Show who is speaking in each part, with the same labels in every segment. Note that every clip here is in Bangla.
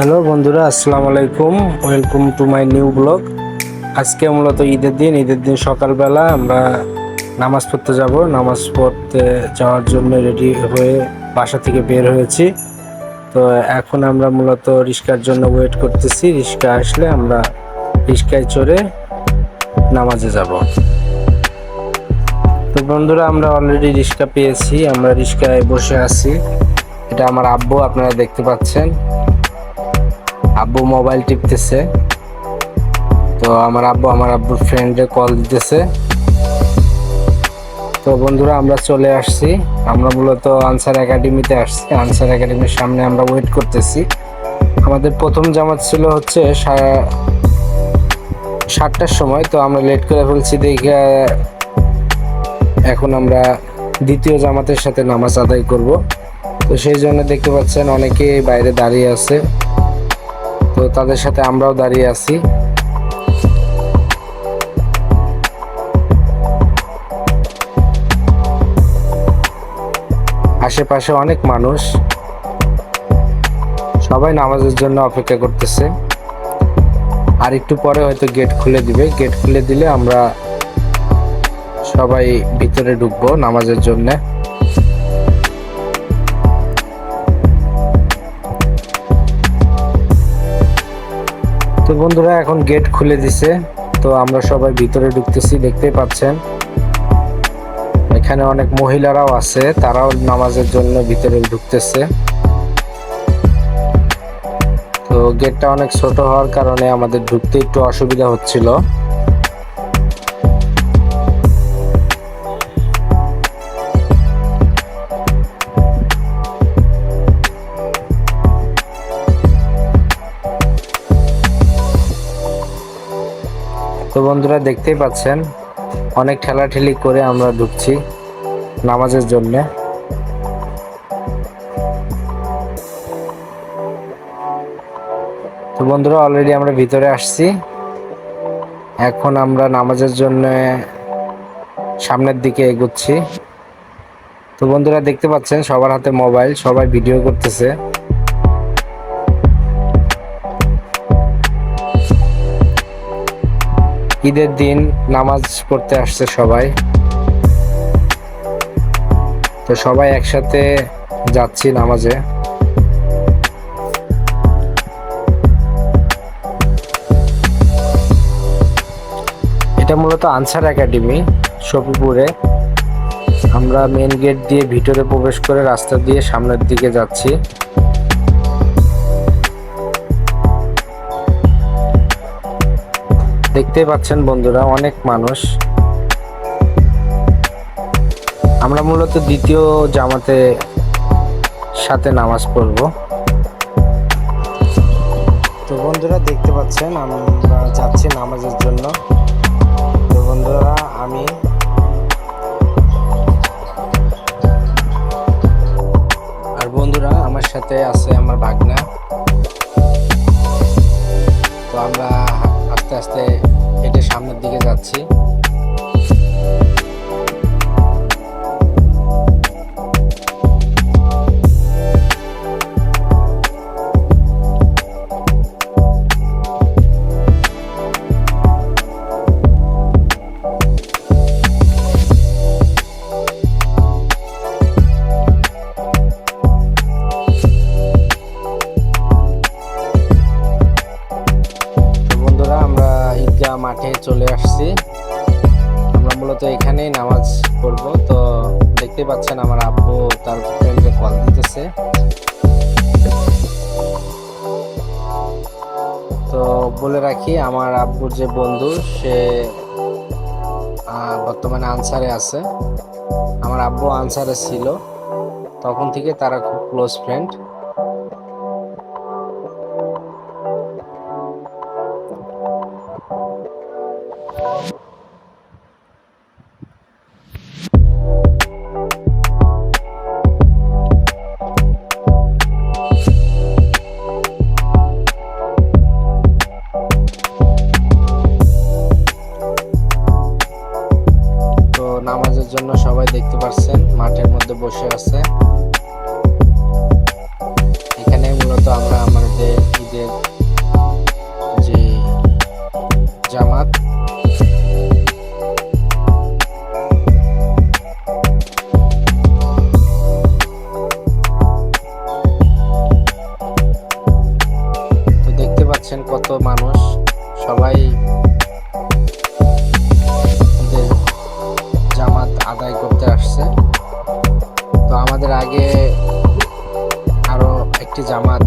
Speaker 1: হ্যালো বন্ধুরা, আসসালামু আলাইকুম। Welcome to my new blog আজকে মূলত ঈদের দিন ঈদের দিন সকালবেলা আমরা নামাজ পড়তে যাব। নামাজ পড়তে যাওয়ার জন্য রেডি হয়ে বাসা থেকে বের হয়েছি। তো এখন আমরা মূলত রিক্সার জন্য ওয়েট করতেছি। রিক্সা আসলে আমরা রিক্সায় চড়ে নামাজে যাব। তো বন্ধুরা, আমরা অলরেডি রিক্সা পেয়েছি। আমরা রিক্সায় বসে আছি। এটা আমার আব্বু, আপনারা দেখতে পাচ্ছেন। আব্বু মোবাইল টিপতেছে। তো আমার আব্বু আমার আব্বুর ফ্রেন্ডে কল দিতেছে। তো বন্ধুরা, আমরা চলে আসছি। আমরা মূলত আনসার একাডেমিতে আসছি। আনসার একাডেমির সামনে আমরা ওয়েট করতেছি। আমাদের প্রথম জামাত ছিল হচ্ছে সাতটার সময়। তো আমরা লেট করে ফেলছি দেখে এখন আমরা দ্বিতীয় জামাতের সাথে নামাজ আদায় করব। তো সেই জন্য দেখতে পাচ্ছেন অনেকে বাইরে দাঁড়িয়ে আছে। তো তাদের সাথে আমরাও দাঁড়িয়ে আছি। আশেপাশে অনেক মানুষ। সবাই নামাজের জন্য অপেক্ষা করতেছে। আর একটু পরে হয়তো গেট খুলে দিবে। গেট খুলে দিলে আমরা সবাই ভিতরে ঢুকবো নামাজের জন্যে। তো বন্ধুরা, এখন গেট খুলে দিছে। তো আমরা সবাই ভিতরে ঢুকতেছি, দেখতেই পাচ্ছেন। এখানে অনেক মহিলারাও আছে, তারাও নামাজের জন্য ভিতরে ঢুকতেছে। তো গেটটা অনেক ছোট হওয়ার কারণে আমাদের ঢুকতে একটু অসুবিধা হচ্ছিল। বন্ধুরা দেখতেই পাচ্ছেন, অনেক ঠেলাঠেলি করে আমরা ঢুকছি নামাজের জন্য। তো বন্ধুরা অলরেডি আমরা ভিতরে আসছি। এখন আমরা নামাজের জন্য সামনের দিকে এগুচ্ছি। তো বন্ধুরা, দেখতে পাচ্ছেন সবার হাতে মোবাইল, সবাই ভিডিও করতেছে। ঈদের দিন নামাজ পড়তে আসছে সবাই। তো সবাই একসাথে যাচ্ছি নামাজে। এটা মূলত আনসার একাডেমি, শফিপুরে। আমরা মেন গেট দিয়ে ভিতরে প্রবেশ করে রাস্তা দিয়ে সামনের দিকে যাচ্ছি। দেখতেই পাচ্ছেন বন্ধুরা, অনেক মানুষ। আমরা মূলত দ্বিতীয় জামাতে সাথে নামাজ পড়ব। তো বন্ধুরা, দেখতে পাচ্ছেন, আমরা যাচ্ছি নামাজের জন্য। তো বন্ধুরা, আমি আর বন্ধুরা আমার সাথে আছে আমার যে বন্ধু, সে বর্তমানে আনসারে আছে। আমার আব্বু আনসারে ছিল। তখন থেকে তারা খুব ক্লোজ ফ্রেন্ড জন্য সবাই দেখতে পাচ্ছেন মাঠের মধ্যে বসে আছে। এখানে মূলত আমরা আমাদের ঈদের যে জামাত, তো দেখতে পাচ্ছেন কত মানুষ। সবাই আদায় করতে আসছে। তো আমাদের আগে আরও একটি জামাত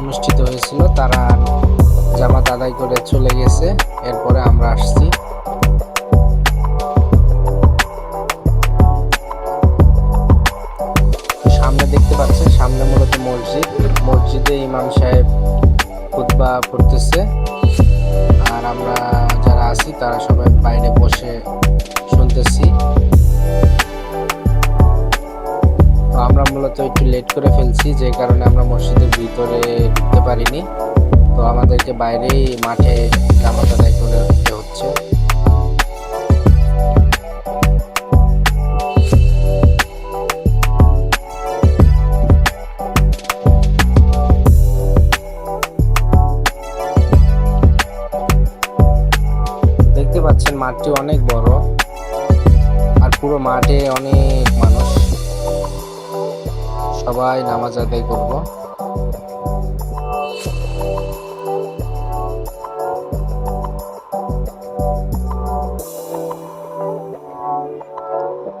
Speaker 1: অনুষ্ঠিত হয়েছিল, তারা জামাত আদায় করে চলে গেছে। এরপরে আমরা আসছি। সামনে দেখতে পাচ্ছেন, সামনে মূলত মসজিদ। মসজিদে ইমাম সাহেব খুতবা পড়তেছে। আর আমরা যারা আছি, তারা সবাই বাইরে বসে শুনতেছি। মূলত একটু লেট করে ফেলছি, যে কারণে আমরা মসজিদের ভিতরে ঢুকতে পারিনি। তো আমাদেরকে বাইরেই মাঠে আদায় করে উঠতে হচ্ছে। দেখতে পাচ্ছেন মাঠটি অনেক বড়, আর পুরো মাঠে অনেক সবাই নামাজ আদায় করব।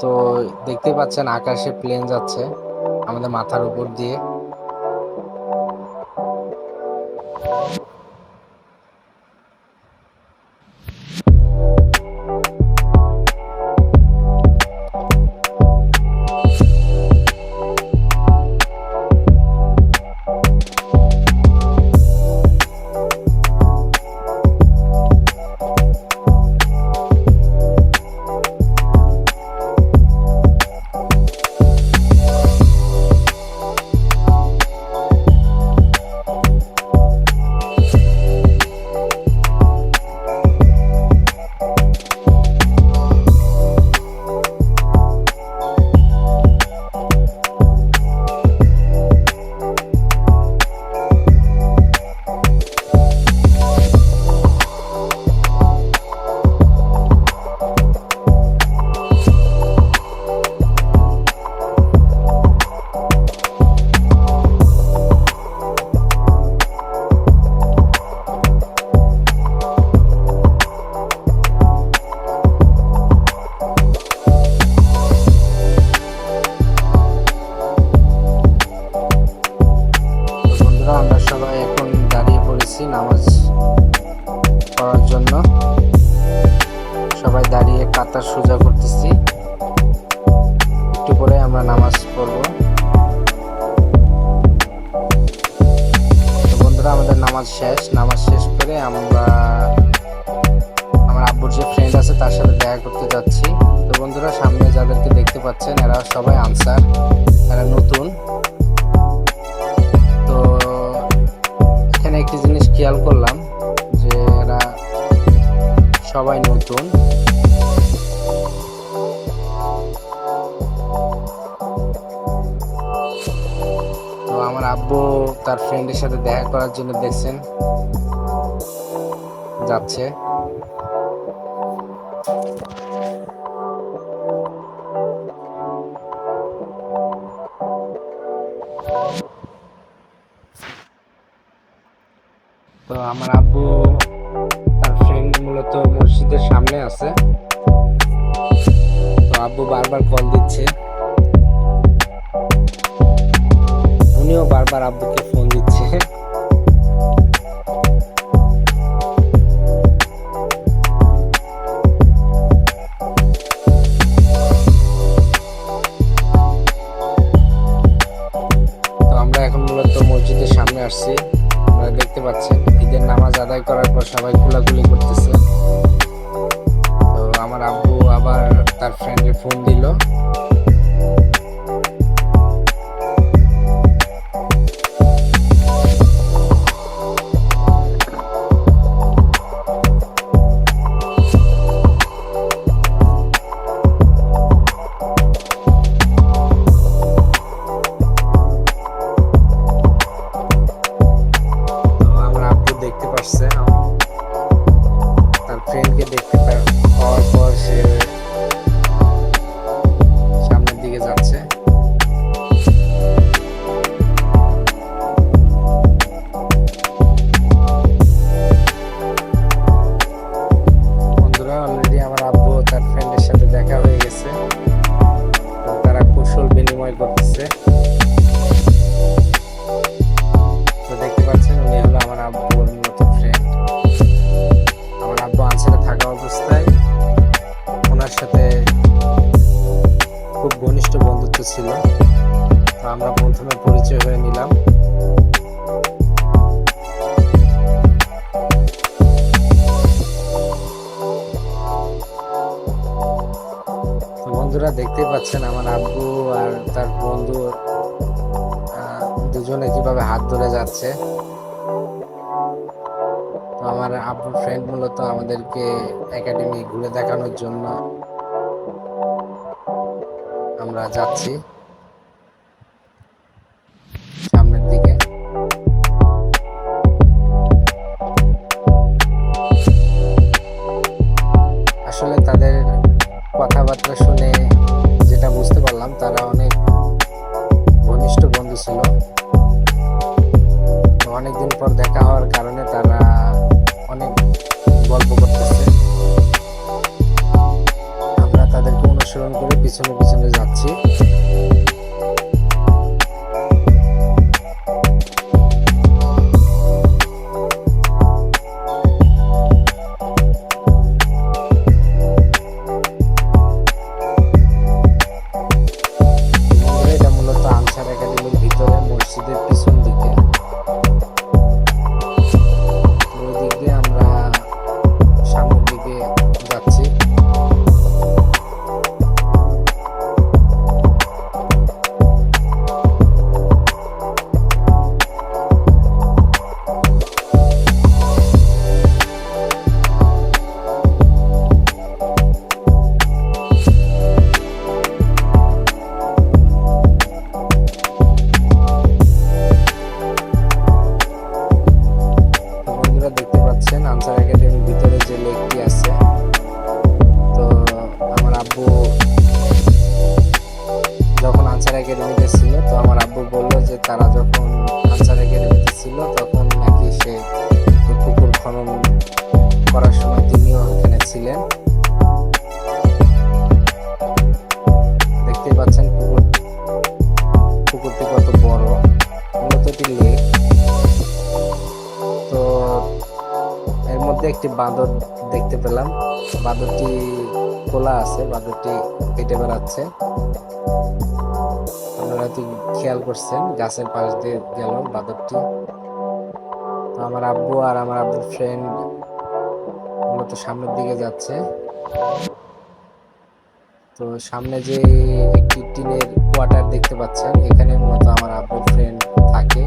Speaker 1: তো দেখতে পাচ্ছেন আকাশে প্লেন যাচ্ছে আমাদের মাথার উপর দিয়ে। আমরা নামাজ পড়ব। তো বন্ধুরা, আমাদের নামাজ শেষ। নামাজ শেষ করে আমরা আমার আব্বুর যে ফ্রেন্ড আছে, তার সাথে দেখা করতে যাচ্ছি। তো বন্ধুরা, সামনে যাদেরকে দেখতে পাচ্ছেন, এরা সবাই আনসার। এরা নতুন। তো এখানে একটি জিনিস খেয়াল করলাম, যে এরা সবাই আব্বু তার ফ্রেন্ডের সাথে দেখা করার জন্য দেখছেন। যাচ্ছে। তো আমার আব্বু তার ফ্রেন্ড মূলত মসজিদের সামনে আছে। তো আব্বু বারবার কল দিচ্ছে। উনিও বারবার আব্বুকে ফোন দিচ্ছে। মসজিদের সামনে আসছি। দেখতে পাচ্ছেন, ঈদের নামাজ আদায় করার পর সবাই কোলাকুলি করতেছে। তো আমার আব্বু আবার তার ফ্রেন্ডে ফোন দিল। তার ফ্রেন্ডকে দেখতে যাচ্ছে তো আমার আব্বুর ফ্রেন্ড মূলত আমাদেরকে একাডেমি ঘুরে দেখানোর জন্য আমরা যাচ্ছি। পর দেখা একটি লেক তো এর মধ্যে একটি বাঁদর দেখতে পেলাম। বাঁদরটি খোলা আছে, বাঁদরটি কেটে বেড়াচ্ছে। আপনারা হয়তো খেয়াল করছেন, গাছের পাশ দিয়ে গেল বাঁদরটি। তো আমার আব্বু আর আমার আব্বুর ফ্রেন্ড মূলত সামনের দিকে যাচ্ছে। তো সামনে যে একটি টিনের কোয়ার্টার দেখতে পাচ্ছেন, এখানে মূলত আমার আব্বুর ফ্রেন্ড থাকে।